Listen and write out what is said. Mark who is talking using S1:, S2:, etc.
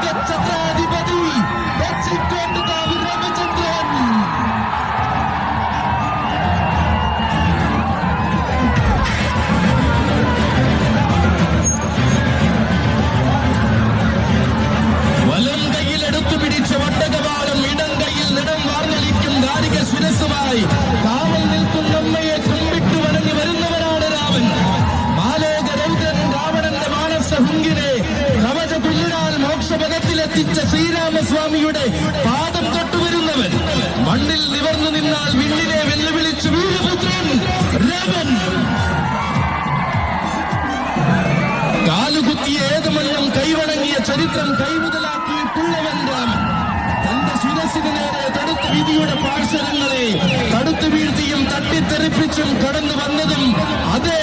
S1: உலகச்சந்திராதிபதி வெற்றி கொண்டு தாவி ராமச்சந்திரன் வலங்கையில் எடுத்து பிடிச்ச ஒட்டகவாளம் இடங்கையில் நிறம் வார்ந்தளிக்கும் தாரிக சிரசுவாய் காவல் நிற்கும் நம்மையை கும்பிட்டு வணங்கி வருந்தவரான സ്വാമിയുടെ പാദം തൊട്ടുവരുന്നവൻ മണ്ണിൽ നിവർന്നു നിന്നാൽ വിണ്ണിലെ വെല്ലുവിളിച്ച് വീരപുത്രൻ രാമൻ ഏത് മണ്ണും കൈവണങ്ങിയ ചരിത്രം കൈമുതലാക്കിയിട്ടുള്ളവൻ രാമൻ. തന്റെ ശിരസിന് നേരെ തടുത്ത വിധിയുടെ പാർശ്വരങ്ങളെ തടുത്തു വീഴ്ത്തിയും തട്ടിത്തെറിപ്പിച്ചും കടന്നു വന്നതും അതേ